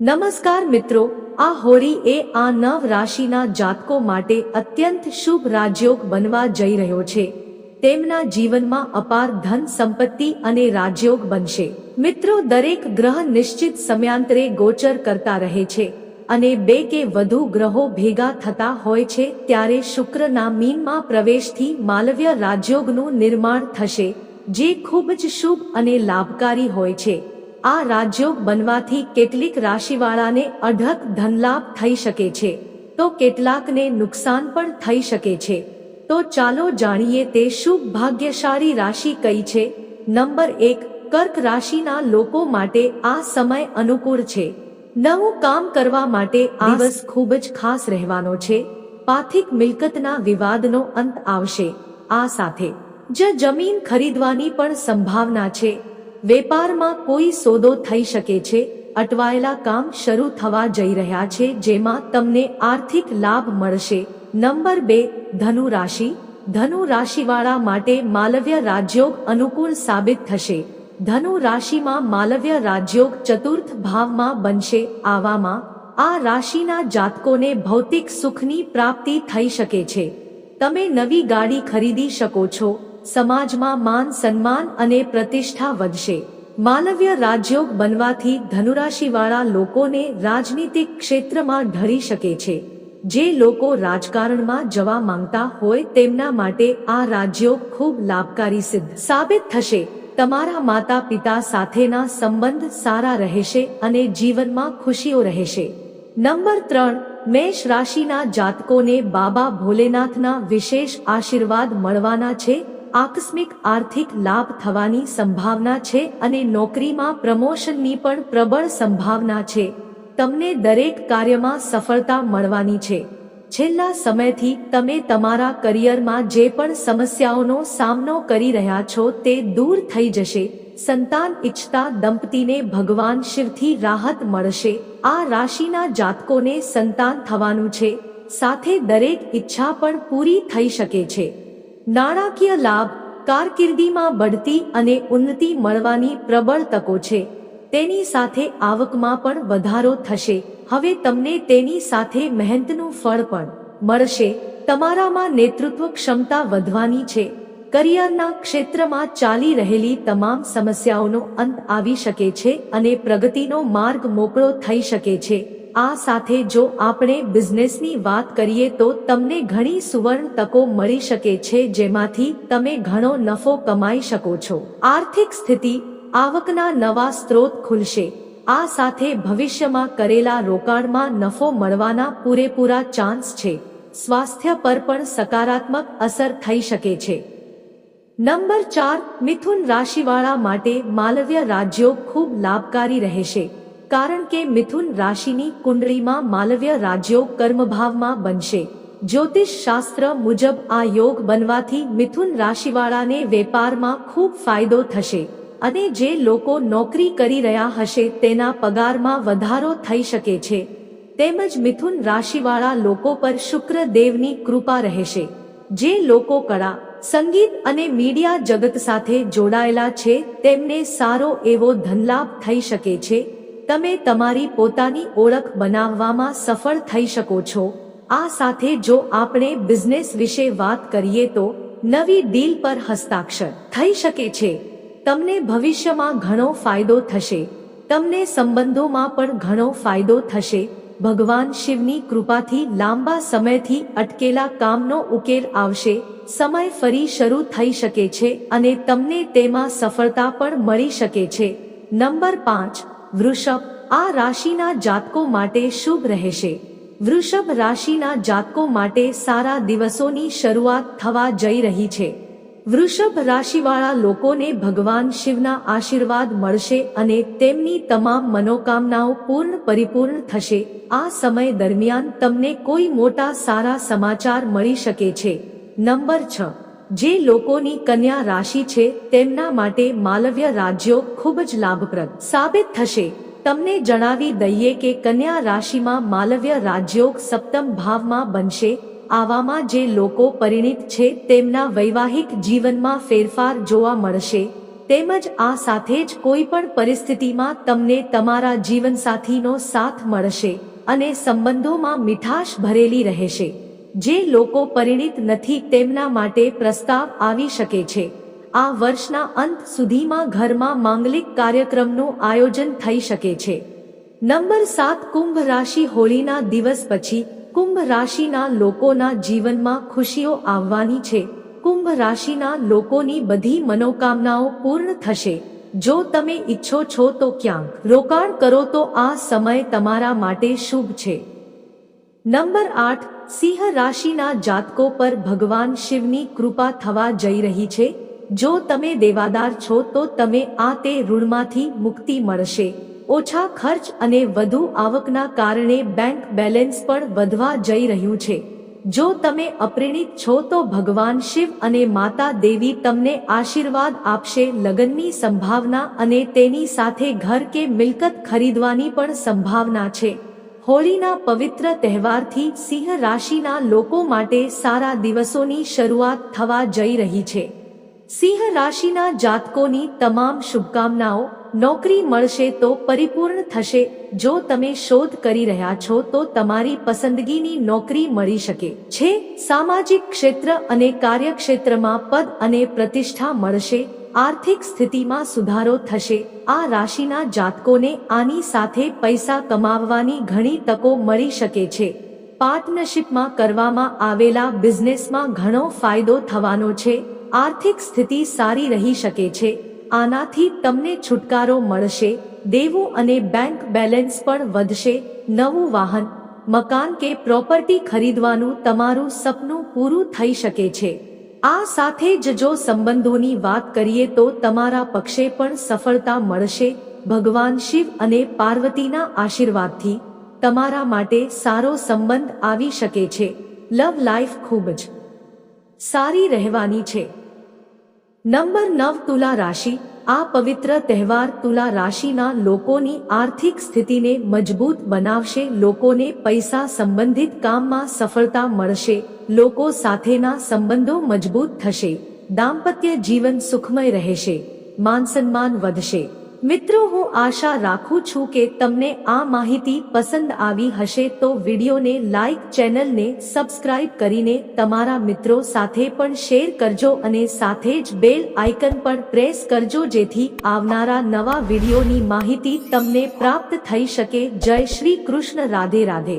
નમસ્કાર મિત્રો, આ હોળી એ આ નવ રાશિના જાતકો માટે અત્યંત શુભ રાજયોગ બનવા જઈ રહ્યો છે. તેમના જીવનમાં અપાર ધન સંપત્તિ અને રાજયોગ બનશે. મિત્રો, દરેક ગ્રહ નિશ્ચિત સમયાંતરે ગોચર કરતા રહે છે અને બે કે વધુ ગ્રહો ભેગા થતા હોય છે ત્યારે શુક્રના મીનમાં પ્રવેશથી માલવ્ય રાજયોગનું નિર્માણ થશે, જે ખૂબ જ શુભ અને લાભકારી હોય છે. આ રાજ્યો બનવાથી કેટલીક રાશિવાળાને અઢળક ધનલાભ થઈ શકે છે. તો કેટલાકને નુકસાન પણ થઈ શકે છે. તો ચાલો જાણીએ તે શુભ ભાગ્યશાળી રાશિ કઈ છે? નંબર એક, કર્ક રાશિના લોકો માટે આ સમય અનુકૂળ છે. નવું કામ કરવા માટે આ દિવસ ખૂબ જ ખાસ રહેવાનો છે. પાથિક મિલકતના વિવાદનો અંત આવશે. આ સાથે જ જમીન ખરીદવાની પણ સંભાવના છે. વેપારમાં કોઈ સોદો થઈ શકે છે, અટવાયેલા કામ શરૂ થવા જઈ રહ્યા છે, જેમાં તમને આર્થિક લાભ મળશે. નંબર બે, ધનુ રાશિ. ધનુ રાશિવાળા માટે માલવ્ય રાજયોગ અનુકૂળ સાબિત થશે. ધનુ રાશિમાં માલવ્ય રાજયોગ ચતુર્થ ભાવમાં બનશે. આવામાં, આ રાશિના જાતકોને ભૌતિક સુખની પ્રાપ્તિ થઈ શકે છે. તમે નવી ગાડી ખરીદી શકો છો. સમાજમાં માન સન્માન અને પ્રતિષ્ઠા વધશે. માનવ્ય રાજયોગ બનવાથી ધનુરાશિવાળા લોકોને રાજનીતિક ક્ષેત્રમાં ઢળી શકે છે. જે લોકો રાજકારણમાં જવા માંગતા હોય તેમના માટે આ રાજયોગ ખૂબ લાભકારી સિદ્ધ સાબિત થશે. તમારા માતા પિતા સાથેના સંબંધ સારા રહેશે અને જીવનમાં ખુશીઓ રહેશે. નંબર ત્રણ, મેષ રાશિના જાતકોને બાબા ભોલેનાથના વિશેષ આશીર્વાદ મળવાના છે. આકસ્મિક આર્થિક લાભ થવાની સંભાવના છે અને નોકરીમાં પ્રમોશનની પણ પ્રબળ સંભાવના છે. તમને દરેક કાર્યમાં સફળતા મળવાની છે. છેલ્લા સમયથી તમે તમારા કરિયરમાં જે પણ સમસ્યાઓનો સામનો કરી રહ્યા છો તે દૂર થઈ જશે. સંતાન ઈચ્છતા દંપતીને ભગવાન શિવથી રાહત મળશે. આ રાશિના જાતકોને સંતાન થવાનું છે. સાથે દરેક ઈચ્છા પણ પૂરી થઈ શકે છે. નાણાકીય લાભ કારકિર્દીમાં બઢતી અને ઉન્નતિ મળવાની પ્રબળ તકો છે. તેની સાથે આવકમાં પણ વધારો થશે. હવે તમને તેની સાથે મહેનતનું ફળ પણ મળશે. તમારામાં નેતૃત્વ ક્ષમતા વધવાની છે. કરિયરના ક્ષેત્રમાં ચાલી રહેલી તમામ સમસ્યાઓનો અંત આવી શકે છે અને પ્રગતિનો માર્ગ મોકળો થઈ શકે છે. આ સાથે જો આપણે બિઝનેસની વાત કરીએ તો તમને ઘણી સુવર્ણ તકો મળી શકે છે જેમાંથી તમે ઘણો નફો કમાઈ શકો છો. આર્થિક સ્થિતિ, આવકના નવા સ્ત્રોત ખુલશે. આ સાથે ભવિષ્યમાં કરેલા રોકાણમાં નફો મળવાના પૂરેપૂરા ચાન્સ છે. સ્વાસ્થ્ય પર પણ સકારાત્મક અસર થઈ શકે છે. નંબર ચાર, મિથુન રાશિવાળા માટે માલવ્ય રાજ્યો ખૂબ લાભકારી રહેશે. કારણ કે મિથુન રાશિની કુંડળીમાં માલવ્ય રાજ્યો કર્મભાવમાં બનશે. જ્યોતિષ શાસ્ત્ર મુજબ આ યોગ બનવાથી મિથુન રાશિવાળાને વેપારમાં ખૂબ ફાયદો થશે અને જે લોકો નોકરી કરી રહ્યા હશે તેના પગારમાં વધારો થઈ શકે છે. તેમજ મિથુન રાશિવાળા લોકો પર શુક્ર દેવની કૃપા રહેશે. જે લોકો કળા, સંગીત અને મીડિયા જગત સાથે જોડાયેલા છે તેમને સારો એવો ધનલાભ થઈ શકે છે. તમે તમારી પોતાની ઓળખ બનાવવામાં સફળ થઈ શકો છો. આ સાથે જો આપણે બિઝનેસ વિશે વાત કરીએ તો, નવી ડીલ પર હસ્તાક્ષર થઈ શકે છે. તમને ભવિષ્યમાં ઘણો ફાયદો થશે. તમને સંબંધોમાં પણ ઘણો ફાયદો થશે. ભગવાન શિવની કૃપાથી લાંબા સમયથી અટકેલા કામનો ઉકેલ આવશે. સમય ફરી શરૂ થઈ શકે છે અને તમને તેમાં સફળતા પણ મળી શકે છે. નંબર પાંચ વૃષભ, આ રાશિના જાતકો માટે શુભ રહેશે. વૃષભ રાશિના જાતકો માટે સારા દિવસોની શરૂઆત થવા જઈ રહી છે. વૃષભ રાશિવાળા લોકોને ભગવાન શિવના આશીર્વાદ મળશે અને તેમની તમામ મનોકામનાઓ પૂર્ણ પરિપૂર્ણ થશે. આ સમય દરમિયાન તમને કોઈ મોટા સારા સમાચાર મળી શકે છે. નંબર છ. જે લોકોની કન્યા રાશિ છે, તેમના માટે માલવ્ય રાજ્યો ખૂબ જ લાભપ્રદ સાબિત થશે. તમને જણાવી દઈએ કે કન્યા રાશિમાં માલવ્ય રાજ્યોગ સપ્તમ ભાવમાં બનશે. આવામાં જે લોકો પરિણિત છે, તેમના વૈવાહિક જીવનમાં ફેરફાર જોવા મળશે. તેમજ આ સાથે જ કોઈ પણ પરિસ્થિતિમાં તમને તમારા જીવનસાથીનો સાથ મળશે અને સંબંધોમાં મીઠાશ ભરેલી રહેશે. જે લોકો પરિણિત નથી તેમના માટે પ્રસ્તાવ આવી શકે છે. આ વર્ષના અંત સુધીમાં ઘરમાં માંગલિક કાર્યક્રમનું આયોજન થઈ શકે છે. નંબર સાત, કુંભ રાશિ હોળીના દિવસ પછી, કુંભ રાશિના લોકોના જીવનમાં ખુશીઓ આવવાની છે. કુંભ રાશિના લોકોની બધી મનોકામનાઓ પૂર્ણ થશે. જો તમે ઈચ્છો છો તો ક્યાંક રોકાણ કરો તો આ સમય તમારા માટે શુભ છે. નંબર આઠ સિંહ રાશિના જાતકો પર ભગવાન શિવની કૃપા થવા જઈ રહી છે. જો તમે દેવાદાર છો, તો તમે આ તે ઋણમાંથી મુક્તિ મળશે. ઓછા ખર્ચ અને વધુ આવકના કારણે બેંક બેલેન્સ પણ વધવા જઈ રહ્યું છે. જો તમે અપ્રેણિત છો, તો ભગવાન શિવ અને માતા દેવી તમને આશીર્વાદ આપશે. લગ્નની સંભાવના અને તેની સાથે ઘર કે મિલકત ખરીદવાની પણ સંભાવના છે. હોળીના પવિત્ર તહેવારથી સિંહ રાશિના લોકો માટે સારા દિવસોની શરૂઆત થવા જઈ રહી છે. સિંહ રાશિના જાતકોની તમામ શુભકામનાઓ નોકરી મળશે તો પરિપૂર્ણ થશે. જો તમે શોધ કરી રહ્યા છો તો તમારી પસંદગીની નોકરી મળી શકે છે. સામાજિક ક્ષેત્ર અને કાર્યક્ષેત્રમાં પદ અને પ્રતિષ્ઠા મળશે. આર્થિક સ્થિતિમાં સુધારો થશે. આ રાશિના જાતકોને આની સાથે પૈસા કમાવવાની ઘણી તકો મળી શકે છે. પાર્ટનરશિપમાં કરવામાં આવેલા બિઝનેસમાં ઘણો ફાયદો થવાનો છે. આર્થિક સ્થિતિ સારી રહી શકે છે. આનાથી તમને છુટકારો મળશે. દેવું અને બેંક બેલેન્સ પણ વધશે. નવું વાહન, મકાન કે પ્રોપર્ટી ખરીદવાનું તમારું સપનું પૂરું થઈ શકે છે. આ સાથે જ જો સંબંધોની વાત કરીએ તો તમારા પક્ષે પણ સફળતા મળશે. ભગવાન શિવ અને પાર્વતીના આશીર્વાદથી તમારા માટે સારો સંબંધ આવી શકે છે. લવ લાઈફ ખૂબ જ સારી રહેવાની છે. નંબર નવ તુલા રાશિ. આ પવિત્ર તહેવાર તુલા રાશિના લોકોની આર્થિક સ્થિતિને મજબૂત બનાવશે, લોકોને પૈસા સંબંધિત કામમાં સફળતા મળશે, લોકો સાથેના સંબંધો મજબૂત થશે, દાંપત્ય જીવન સુખમય રહેશે, માન સન્માન વધશે. મિત્રો, હું આશા રાખું છું કે તમને આ માહિતી પસંદ આવી હશે, તો વિડીયોને લાઈક, ચેનલને સબસ્ક્રાઇબ કરીને તમારા મિત્રો સાથે પણ શેર કરજો અને સાથે જ બેલ આઇકન પર પ્રેસ કરજો, જેથી આવનારા નવા વિડીયોની માહિતી તમને પ્રાપ્ત થઈ શકે. જય શ્રી કૃષ્ણ. રાધે રાધે.